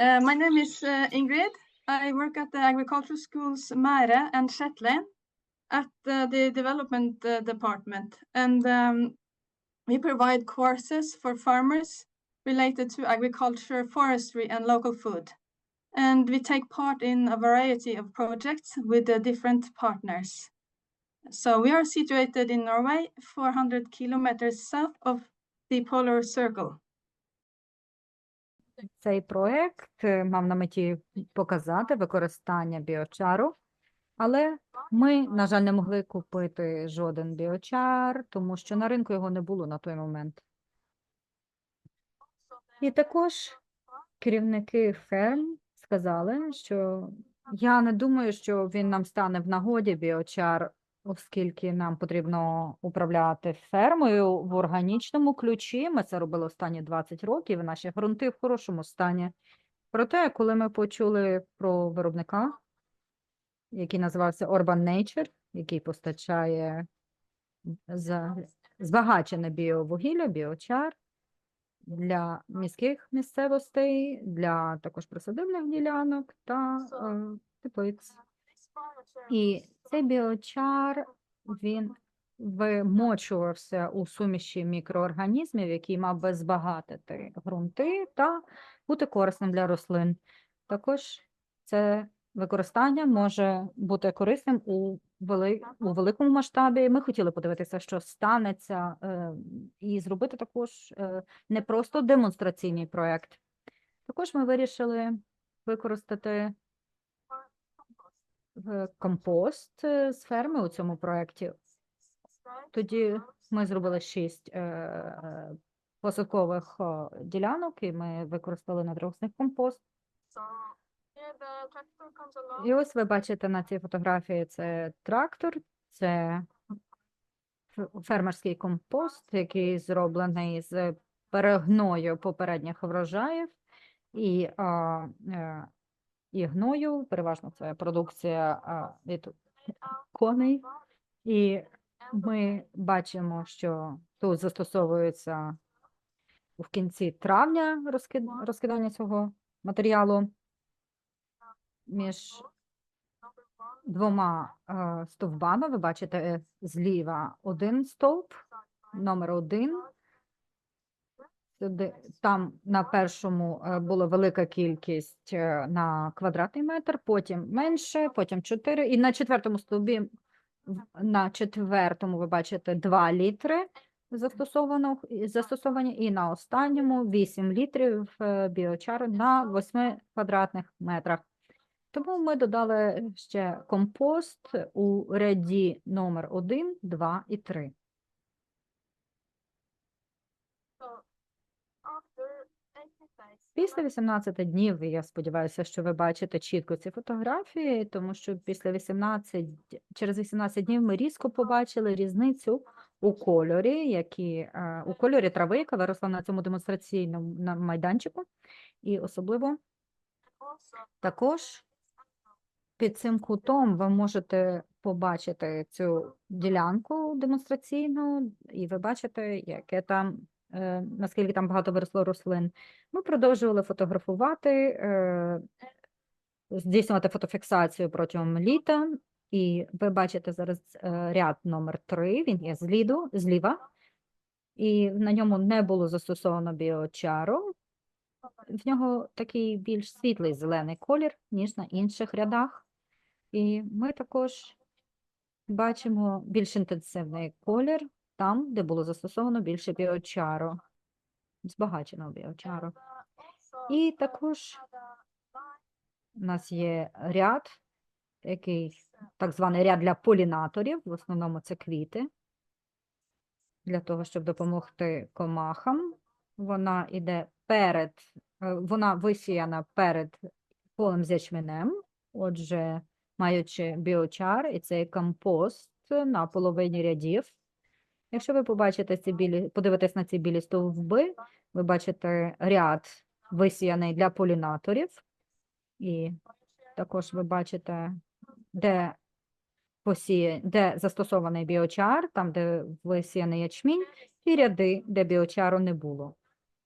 Uh, my name is uh, Ingrid. I work at the agricultural schools Mare and Shetland at uh, the development uh, department. And um, we provide courses for farmers related to agriculture, forestry, and local food. And we take part in a variety of projects with different partners. So we are situated in Norway, 400 kilometers south of the polar circle. Цей проект е, мав на меті показати використання біочару, але ми, на жаль, не могли купити жоден біочар, тому що на ринку його не було на той момент. І також керівники ферм сказали, що я не думаю, що він нам стане в нагоді біочар, оскільки нам потрібно управляти фермою в органічному ключі. Ми це робили останні 20 років, наші ґрунти в хорошому стані. Проте, коли ми почули про виробника, який називався Urban Nature, який постачає збагачене біовугілля, біочар для міських місцевостей, для також присадибних ділянок та е, теплиць. І цей біочар він вимочувався у суміші мікроорганізмів, який мав би збагатити ґрунти та бути корисним для рослин. Також це використання може бути корисним у, вели... у великому масштабі. Ми хотіли подивитися, що станеться, е, і зробити також е, не просто демонстраційний проект. Також ми вирішили використати компост е, з ферми у цьому проєкті. Тоді ми зробили шість е, е, посадкових ділянок, і ми використали на них компост. І ось ви бачите на цій фотографії це трактор, це фермерський компост, який зроблений з перегною попередніх врожаїв і, а, і гною. Переважно це продукція від коней. І ми бачимо, що тут застосовується в кінці травня розкид- розкидання цього матеріалу між двома стовбами. Ви бачите е, зліва один стовп, номер один. Там на першому е, була велика кількість е, на квадратний метр, потім менше, потім 4. І на четвертому стовбі, на четвертому ви бачите 2 літри застосовано, застосовані, і на останньому 8 літрів е, біочару на 8 квадратних метрах. Тому ми додали ще компост у ряді номер 1, 2 і 3. Після 18 днів, я сподіваюся, що ви бачите чітко ці фотографії, тому що після 18, через 18 днів ми різко побачили різницю у кольорі, які, е, у кольорі трави, яка виросла на цьому демонстраційному на майданчику, і особливо також під цим кутом ви можете побачити цю ділянку демонстраційну, і ви бачите, яке там, наскільки там багато виросло рослин. Ми продовжували фотографувати, е, здійснювати фотофіксацію протягом літа. І ви бачите зараз е, ряд номер 3, він є зліду, зліва, і на ньому не було застосовано біочару. В нього такий більш світлий зелений колір, ніж на інших рядах. І ми також бачимо більш інтенсивний колір там, де було застосовано більше біочару, збагаченого біочару. І також у нас є ряд, який так званий ряд для полінаторів, в основному це квіти, для того, щоб допомогти комахам. Вона йде перед, е, вона висіяна перед полем з ячменем, отже, маючи біочар і цей компост на половині рядів. Якщо ви побачите ці білі, подивитесь на ці білі стовби, ви бачите ряд висіяний для полінаторів, і також ви бачите, де посіє, де застосований біочар, там, де висіяний ячмінь, і ряди, де біочару не було.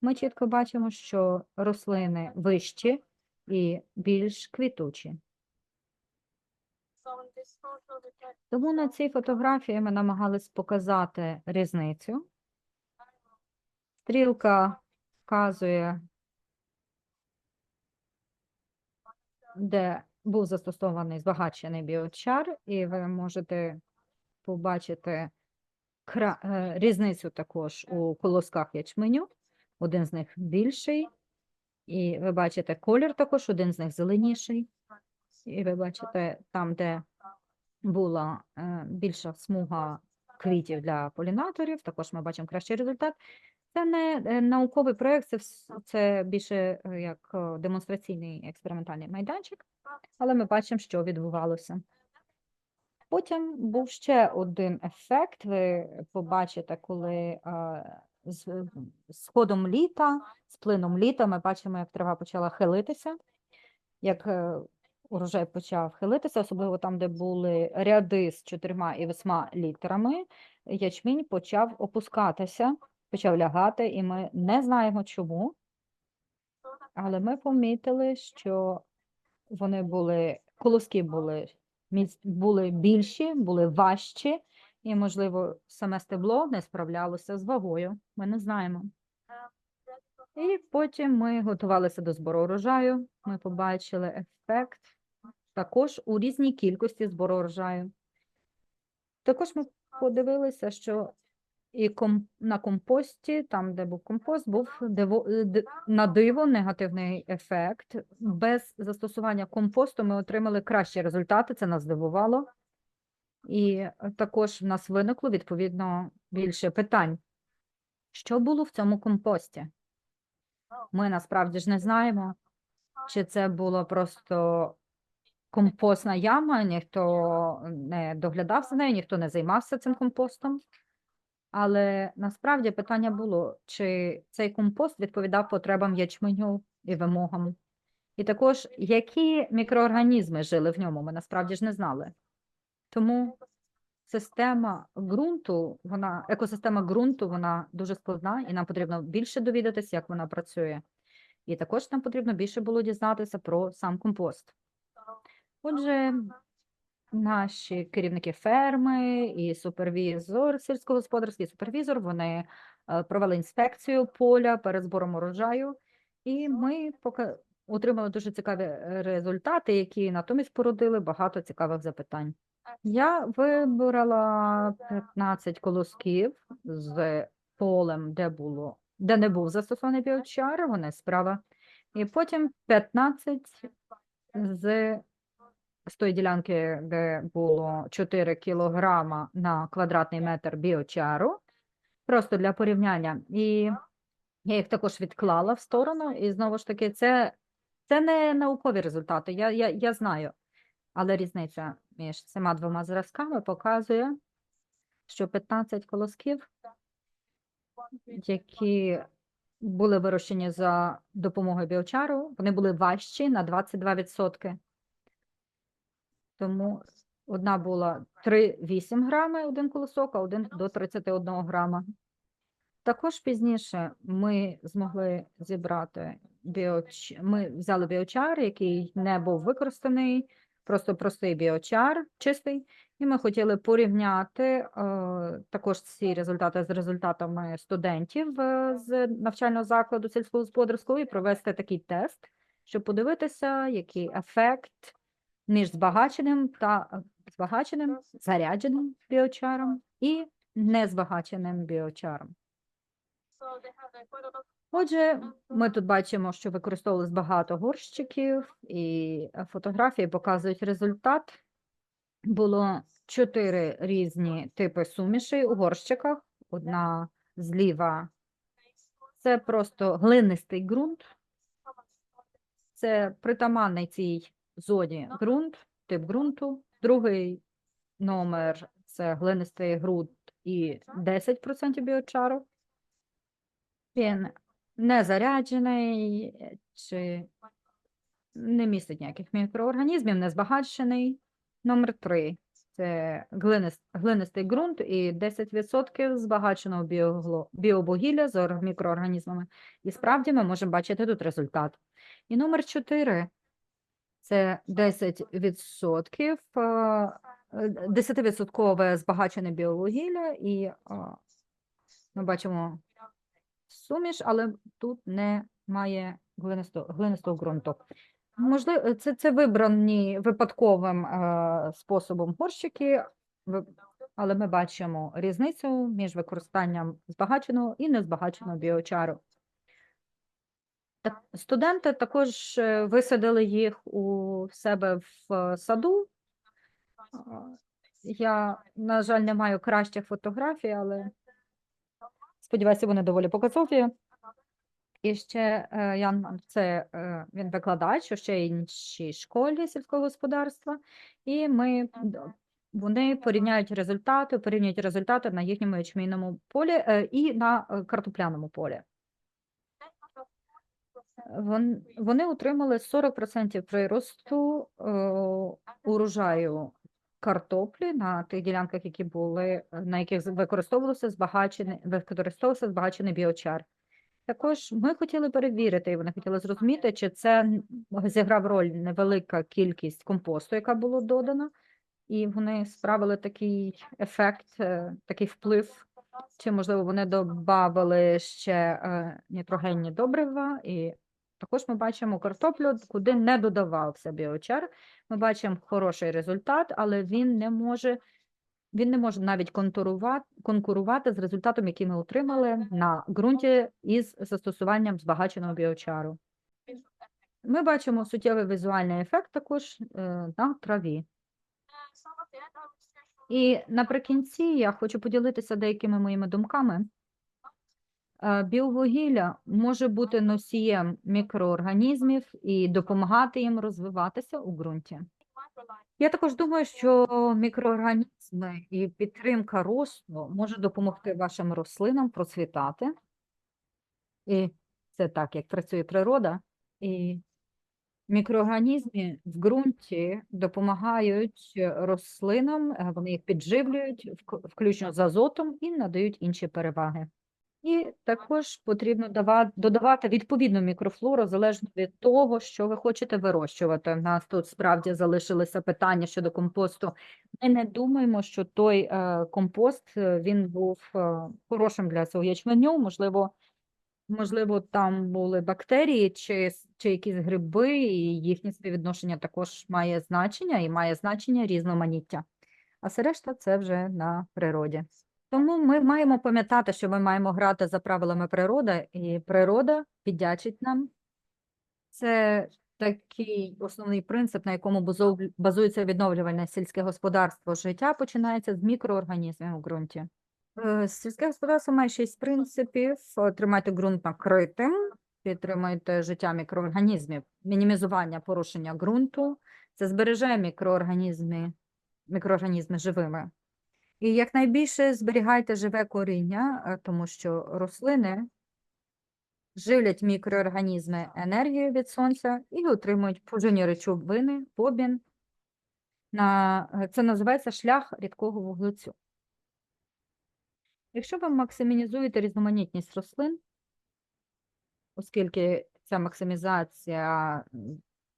Ми чітко бачимо, що рослини вищі і більш квітучі. Тому на цій фотографії ми намагались показати різницю. Стрілка вказує, де був застосований збагачений біочар, і ви можете побачити кра... е, різницю також у колосках ячменю. Один з них більший, і ви бачите колір також, один з них зеленіший. І ви бачите там, де була е, більша смуга квітів для полінаторів, також ми бачимо кращий результат. Це не е, науковий проєкт, це, це більше е, як демонстраційний експериментальний майданчик, але ми бачимо, що відбувалося. Потім був ще один ефект. Ви побачите, коли з з ходом літа, з плином літа, ми бачимо, як трава почала хилитися, як урожай почав хилитися, особливо там, де були ряди з чотирма і восьма літерами, ячмінь почав опускатися, почав лягати, і ми не знаємо чому. Але ми помітили, що вони були, колоски були, були більші, були важчі, і, можливо, саме стебло не справлялося з вагою. Ми не знаємо. І потім ми готувалися до збору урожаю. Ми побачили ефект також у різній кількості збору урожаю. Також ми подивилися, що і ком... на компості, там, де був компост, був диво... е, на диво негативний ефект. Без застосування компосту ми отримали кращі результати, це нас здивувало. І також в нас виникло відповідно більше питань. Що було в цьому компості? Ми насправді ж не знаємо, чи це було просто компостна яма, ніхто не доглядав за нею, ніхто не займався цим компостом. Але насправді питання було, чи цей компост відповідав потребам ячменю і вимогам. І також, які мікроорганізми жили в ньому, ми насправді ж не знали. Тому система ґрунту, вона, екосистема ґрунту, вона дуже складна, і нам потрібно більше довідатися, як вона працює. І також нам потрібно більше було дізнатися про сам компост. Отже, наші керівники ферми і супервізор, сільськогосподарський супервізор, вони е, провели інспекцію поля перед збором урожаю, і ми отримали дуже цікаві е, результати, які натомість породили багато цікавих запитань. Я вибрала 15 колосків з полем, де було, де не був застосований біочар, вони справа, і потім 15 з з тої ділянки, де було 4 кілограма на квадратний метр біочару, просто для порівняння. І я їх також відклала в сторону, і знову ж таки, це, це не наукові результати, я, я, я знаю. Але різниця між цими двома зразками показує, що 15 колосків, які були вирощені за допомогою біочару, вони були важчі на 22%. Тому одна була 3,8 грами один колосок, а один до 31 грама. Також пізніше ми змогли зібрати біоч... Ми взяли біочар, який не був використаний, просто простий біочар, чистий, і ми хотіли порівняти е, також ці результати з результатами студентів е, з навчального закладу сільськогосподарського і провести такий тест, щоб подивитися, який ефект між збагаченим та збагаченим, зарядженим біочаром і незбагаченим біочаром. Отже, ми тут бачимо, що використовувалось багато горщиків, і фотографії показують результат. Було чотири різні типи сумішей у горщиках. Одна зліва це просто глинистий ґрунт. Це притаманний цій зоні ґрунт, тип ґрунту. Другий номер це глинистий ґрунт і 10% біочару. Він не заряджений е, чи не містить ніяких мікроорганізмів, не збагачений. Номер три це глинист, глинистий ґрунт і 10% збагаченого біогло- біовугілля з мікроорганізмами. І справді ми можемо бачити тут результат. І номер чотири Це 10%, е, е, 10% збагачене біовугілля, і е, ми бачимо суміш, але тут немає глинистого, глинистого ґрунту. Можливо, це, це вибрані випадковим е, способом горщики, але ми бачимо різницю між використанням збагаченого і незбагаченого біочару. Так, студенти також е, висадили їх у себе в е, саду. Я, на жаль, не маю кращих фотографій, але сподіваюся, вони доволі показові. І ще е, Ян, це е, він викладач у ще іншій школі сільського господарства, і ми вони порівняють результати, порівнюють результати на їхньому ячмінному полі е, і на картопляному полі. Вони отримали 40% приросту урожаю картоплі на тих ділянках, які були, е, на яких використовувався збагачений, використовувався збагачений біочар. Також ми хотіли перевірити, і вони хотіли зрозуміти, чи це зіграв роль невелика кількість компосту, яка була додана, і вони справили такий ефект, е, такий вплив, чи можливо вони додавали ще е, нітрогенні добрива, і також ми бачимо картоплю, куди не додавався біочар. Ми бачимо хороший результат, але він не може. Він не може навіть конкурувати, конкурувати з результатом, який ми отримали на ґрунті із застосуванням збагаченого біочару. Ми бачимо суттєвий візуальний ефект також е, на траві. І наприкінці я хочу поділитися деякими моїми думками. Е, Біовугілля може бути носієм мікроорганізмів і допомагати їм розвиватися у ґрунті. Я також думаю, що мікроорганізми і підтримка росту може допомогти вашим рослинам процвітати. І це так, як працює природа. І мікроорганізми в ґрунті допомагають рослинам, е, вони їх підживлюють, включно з азотом, і надають інші переваги. І також потрібно дава- додавати відповідну мікрофлору залежно від того, що ви хочете вирощувати. У нас тут справді залишилися питання щодо компосту. Ми не думаємо, що той е, компост е, він був е, хорошим для цього ячменю. Можливо, можливо, там були бактерії чи, чи якісь гриби, і їхнє співвідношення також має значення і має значення різноманіття. А все решта це вже на природі. Тому ми маємо пам'ятати, що ми маємо грати за правилами природи, і природа піддячить нам. Це такий основний принцип, на якому базується відновлювальне сільське господарство. Життя починається з мікроорганізмів у ґрунті. Е, Сільське господарство має шість принципів: тримайте ґрунт накритим, підтримуйте життя мікроорганізмів, мінімізування порушення ґрунту, це збереже мікроорганізми, мікроорганізми живими. І якнайбільше зберігайте живе коріння, е, тому що рослини живлять мікроорганізми енергією від сонця і отримують поживні речовини, в обмін. На, е, це називається шлях рідкого вуглецю. Якщо ви максимізуєте різноманітність рослин, оскільки ця максимізація,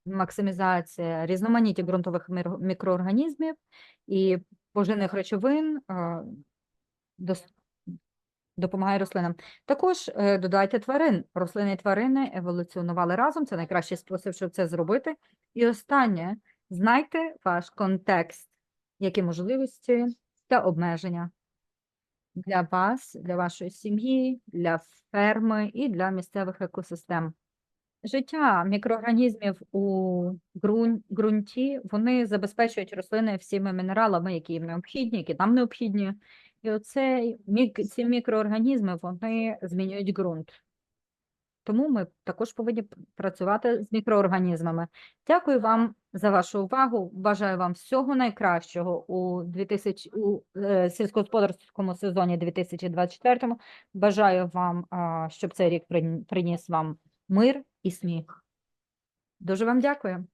максимізація різноманіття ґрунтових мікроорганізмів і поживних речовин е, допомагає рослинам. Також е, додайте тварин. Рослини і тварини еволюціонували разом. Це найкращий спосіб, щоб це зробити. І останнє, знайте ваш контекст, які можливості та обмеження для вас, для вашої сім'ї, для ферми і для місцевих екосистем. Життя мікроорганізмів у ґрун- ґрунті, вони забезпечують рослини всіми мінералами, які їм необхідні, які нам необхідні. І оце, мік, ці мікроорганізми, вони змінюють ґрунт. Тому ми також повинні працювати з мікроорганізмами. Дякую вам за вашу увагу. Бажаю вам всього найкращого у 2000, у е, сільськогосподарському сезоні 2024. Бажаю вам, а, щоб цей рік прин- приніс вам мир і сміх. Дуже вам дякую.